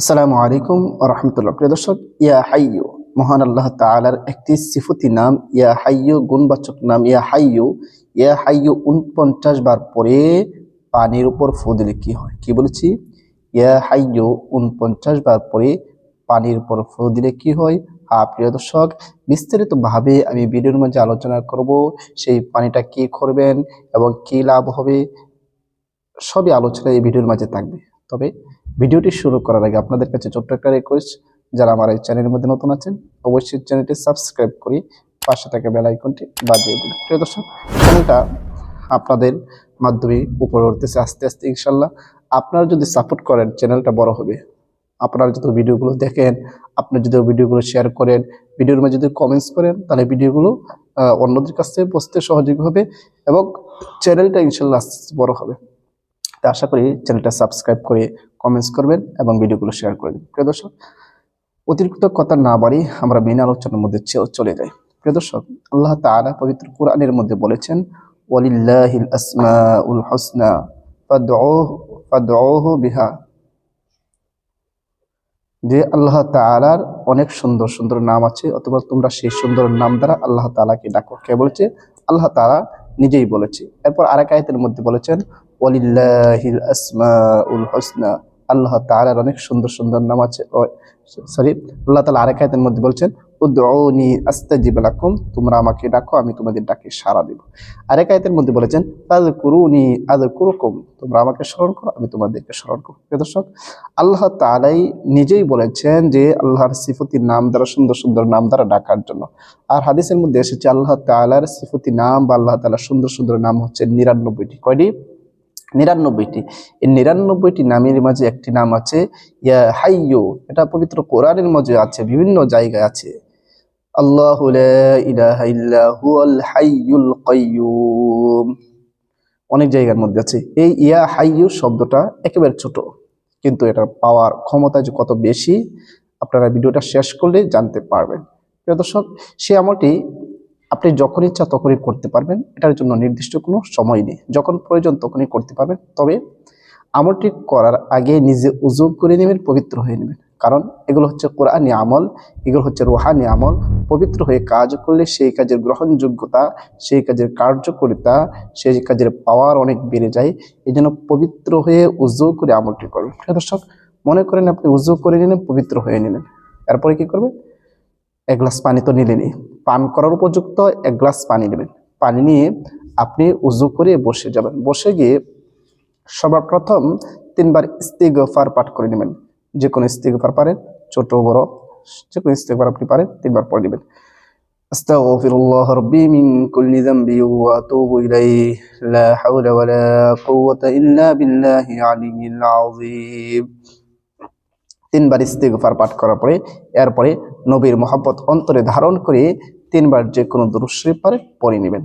আসসালামু আলাইকুম রহমতুল্লাহ। প্রিয় দর্শক, ইয়া হাইয়ু মহান আল্লাহ তাআলার একটি সিফতি নাম, ইয়া হাইয়ু গুণবাচক নাম, ইয়া হাইয়ু ইয়া হাইয়ু উনপঞ্চাশ বার পরে পানির উপর ফু দিলে কি হয়? কি বলেছি? ইয়া হাইয়ু উনপঞ্চাশ বার পরে পানির উপর ফু দিলে কি হয়? হ্যাঁ প্রিয় দর্শক, বিস্তারিতভাবে আমি ভিডিওর মধ্যে আলোচনা করব, সেই পানিটা কি করবেন এবং কি লাভ হবে, সবই আলোচনা এই ভিডিওর মাঝে থাকবে। তবে ভিডিওটি শুরু করার আগে আপনাদের কাছে ছোট্ট একটা রিকোয়েস্ট যারা আমার এই চ্যানেলের মধ্যে নতুন আছেন, অবশ্যই চ্যানেলটি সাবস্ক্রাইব করি পাশে থাকা বেল আইকনটি বাজিয়ে দিন। প্রিয় দর্শক চ্যানেলটা আপনাদের মাধ্যমে উপরে উঠতেছে আস্তে আস্তে ইনশাল্লাহ আপনারা যদি সাপোর্ট করেন চ্যানেলটা বড় হবে। আপনারা যদি ভিডিওগুলো দেখেন, আপনি যদি ভিডিওগুলো শেয়ার করেন, ভিডিওর মধ্যে যদি কমেন্টস করেন, তাহলে ভিডিওগুলো অন্যদের কাছে বসতে সহযোগী হবে এবং চ্যানেলটা ইনশাল্লাহ আস্তে আস্তে বড় হবে। তা আশা করি চ্যানেলটা সাবস্ক্রাইব করে কমেন্টস করবেন এবং ভিডিওগুলো শেয়ার করে দিন প্রিয় দর্শক, অতিরিক্ত কথা না বাড়ি আমরা মেন আলোচনার মধ্যে চলে যাই। প্রিয় দর্শক, আল্লাহ তাআলা পবিত্র কোরআনের মধ্যে বলেছেন যে আল্লাহ তাআলার অনেক সুন্দর সুন্দর নাম আছে, অথবা তোমরা সেই সুন্দর নাম দ্বারা আল্লাহ তাআলাকে ডাকো। কে বলেছে? আল্লাহ তাআলা নিজেই বলেছে। এরপর আরেক আয়াতের মধ্যে বলেছেন, ওয়ালিল্লাহিল আসমাউল হুসনা আল্লাহ তাআলার অনেক সুন্দর সুন্দর নাম আছে। সরি, আল্লাহ তালা আরেক আয়াতের মধ্যে বলছেন, উদউনি আস্তাজিব লাকুম, তোমরা আমাকে ডাকো, আমি তোমাদের ডাকে সাড়া দেব। আরেক আয়াতের মধ্যে বলেছেন তাযকুরুনি আযকুরুকুম, তোমরা আমাকে স্মরণ করো, আমি তোমাদেরকে স্মরণ করব। প্রিয় দর্শক, আল্লাহ তাআলাই নিজেই বলেছেন যে আল্লাহর সিফতি নাম দ্বারা সুন্দর সুন্দর নাম দ্বারা ডাকার জন্য। আর হাদিসের মধ্যে এসেছে, আল্লাহ তাআলার সিফতি নাম বা আল্লাহ তাআলার সুন্দর সুন্দর নাম হচ্ছে নিরানব্বইটি। কয়টি? নিরানব্বইটি। এই নিরানব্বইটি নামের মাঝে একটি নাম আছে, ইয়া হাইয়ু এটা পবিত্র কোরআনের মাঝে আছে, বিভিন্ন জায়গায় আছে। আল্লাহ অনেক জায়গার মধ্যে আছে। এই ইয়া হাইয়ু শব্দটা একেবারে ছোট, কিন্তু এটার পাওয়ার ক্ষমতা যে কত বেশি, আপনারা ভিডিওটা শেষ করলে জানতে পারবেন। প্রিয় দর্শক সে আমলটি আপনি যখন ইচ্ছা তখনই করতে পারবেন। এটার জন্য নির্দিষ্ট কোনো সময় নেই। যখন প্রয়োজন তখনই করতে পারবেন। তবে আমলটি করার আগে নিজে উজু করে নেবেন, পবিত্র হয়ে নেবেন। কারণ এগুলো হচ্ছে কোরআনি আমল, এগুলো হচ্ছে রোহানি আমল। পবিত্র হয়ে কাজ করলে সেই কাজের গ্রহণযোগ্যতা, সেই কাজের কার্যকারিতা, সেই কাজের পাওয়ার অনেক বেড়ে যায়। এই জন্য পবিত্র হয়ে উজু করে আমলটি করবেন দর্শক, মনে করেন আপনি উজু করে নিলেন, পবিত্র হয়ে নিলেন। এরপরে কি করবেন? এক গ্লাস পানি তো নিলেনই। পান করার উপযুক্ত এক গ্লাস পানি নেবেন। পানি নিয়ে আপনি উজু করে বসে যাবেন। বসে গিয়ে সর্বপ্রথম তিনবার ইস্তিগফার পাঠ করে নেবেন। যে কোনো ইস্তিগফার পারেন, ছোট, বড় যে কোনো ইস্তিগফার আপনি পারেন, তিনবার পড়ে নেবেন। أستغفر الله ربي من كل ذنب وأتوب إليه لا حول ولا قوة তিনবার ইস্তিগফার পাঠ করার পরে এরপরে নবীর মোহাব্বত অন্তরে ধারণ করে তিনবার যে কোনো দুরুশ্রী পারে পড়ে নেবেন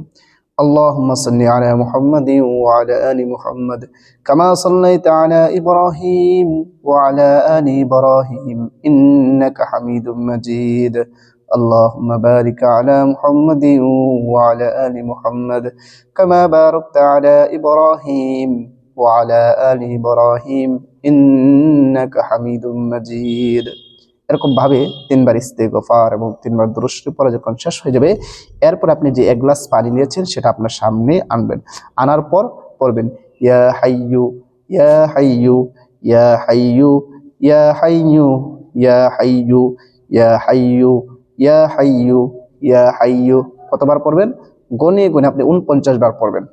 اللهم صل على محمد وعلى آل محمد كما صليت على إبراهيم وعلى آل إبراهيم إنك حميد مجيد اللهم بارك على محمد وعلى آل محمد كما باركت على إبراهيم وعلى آل إبراهيم إنك এরকম ভাবে তিনবার ইস্তেগফার এবং তিনবার দুরুষ্টি পরে যখন শেষ হয়ে যাবে, এরপর আপনি যে এক গ্লাস পানি নিয়েছেন, সেটা আপনার সামনে আনবেন। আনার পর পড়বেন, ইয়া হাইয়ু ইয়া হাইয়ু ইয়া হাইয়ু ইয়া হাইয়ু ইয়া হাইয়ু ইয়া হাইয়ু ইয়া হাইয়ু ইয়া হাইয়ু। কতবার পড়বেন? গনে গনে আপনি উনপঞ্চাশ বার পড়বেন।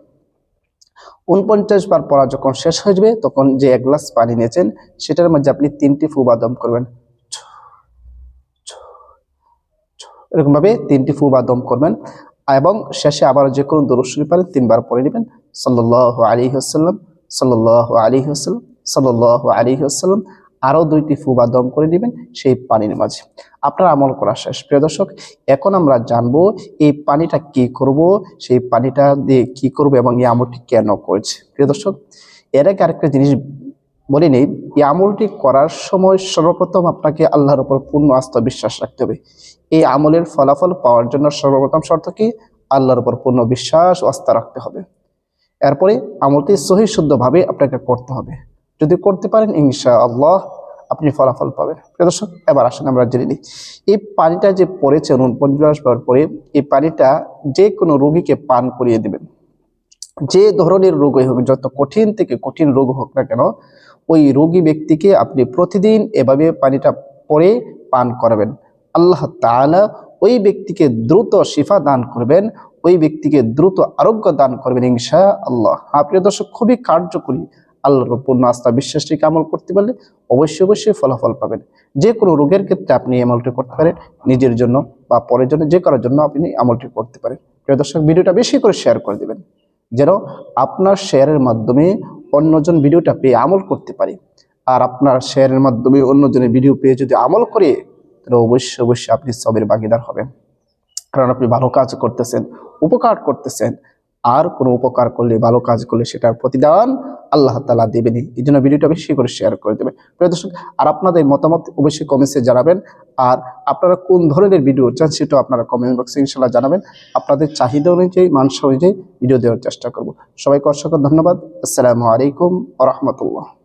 উনপঞ্চাশ বার পড়া যখন শেষ হয়ে যাবে, তখন যে এক গ্লাস পানি নিয়েছেন, সেটার মধ্যে আপনি তিনটি ফুবাদম করবেন। এরকম ভাবে তিনটি ফু বা দম করবেন এবং শেষে আবার যে কোনো দরুশ্বরী পারেন তিনবার পরে নেবেন। সাল্লাহ আলী হাসাল্লাম সাল্লাহ আলী হাসাল্লাম সাল্লাহ আলী হাসাল্লাম আরও দুইটি ফুবা দম করে দিবেন সেই পানির মাঝে। আপনার আমল করা শেষ। প্রিয় দর্শক, এখন আমরা জানব এই পানিটা কি করব, সেই পানিটা দিয়ে কি করব এবং এই আমলটি কেন করেছে। প্রিয় দর্শক, এর আগে আরেকটা জিনিস বলে নেই, এই আমলটি করার সময় সর্বপ্রথম আপনাকে আল্লাহর উপর পূর্ণ আস্থা বিশ্বাস রাখতে হবে। এই আমলের ফলাফল পাওয়ার জন্য সর্বপ্রথম শর্ত কি? আল্লাহর উপর পূর্ণ বিশ্বাস ও আস্থা রাখতে হবে। এরপরে আমলটি সহি শুদ্ধভাবে আপনাকে করতে হবে। যদি করতে পারেন ইনশা আল্লাহ আপনি ফলাফল পাবেন। দর্শক, এবার আসেন আমরা জেনে নিই। এই পানিটা যে পড়েছে উনপঞ্চাশ বার পরে, এই পানিটা যে কোনো রোগীকে পান করিয়ে দেবেন। যে ধরনের রোগই হোক, যত কঠিন থেকে কঠিন রোগ হোক না কেন, ওই রোগী ব্যক্তিকে আপনি প্রতিদিন এভাবে পানিটা পরে পান করাবেন। আল্লাহ তাআলা ওই ব্যক্তিকে দ্রুত শিফা দান করবেন, ওই ব্যক্তিকে দ্রুত আরোগ্য দান করবেন ইনশা আল্লাহ হ্যাঁ দর্শক, খুবই কার্যকরী আল্লাহর পূর্ণ আস্থা বিশ্বাস রেখে আমল করতে পারলে অবশ্যই অবশ্যই ফলাফল পাবেন। যে কোনো রোগের ক্ষেত্রে আপনি আমলটি করতে পারেন। নিজের জন্য বা পরের জন্য, যে কারোর জন্য আপনি আমলটি করতে পারেন। প্রিয় দর্শক, ভিডিওটা বেশি করে শেয়ার করে দিবেন। যেন আপনার শেয়ারের মাধ্যমে অন্যজন ভিডিওটা পেয়ে আমল করতে পারে। আর আপনার শেয়ারের মাধ্যমে অন্যজনের ভিডিও পেয়ে যদি আমল করে, তাহলে অবশ্যই অবশ্যই আপনি সবের ভাগিদার হবেন। কারণ আপনি ভালো কাজ করতেছেন, উপকার করতেছেন। আর কোনো উপকার করলে, ভালো কাজ করলে সেটার প্রতিদান আল্লাহ তালা দেবেনি। এই জন্য ভিডিওটা বেশি করে শেয়ার করে দেবেন। প্রিয় দর্শক, আর আপনাদের মতামত অবশ্যই কমেন্টসে জানাবেন। আর আপনারা কোন ধরনের ভিডিও চান সেটাও আপনারা কমেন্ট বক্সে ইনশাল্লাহ জানাবেন। আপনাদের চাহিদা অনুযায়ী মানস অনুযায়ী ভিডিও দেওয়ার চেষ্টা করব। সবাইকে অসংখ্য ধন্যবাদ। আসসালামু আলাইকুম আ রহমতুল্লাহ।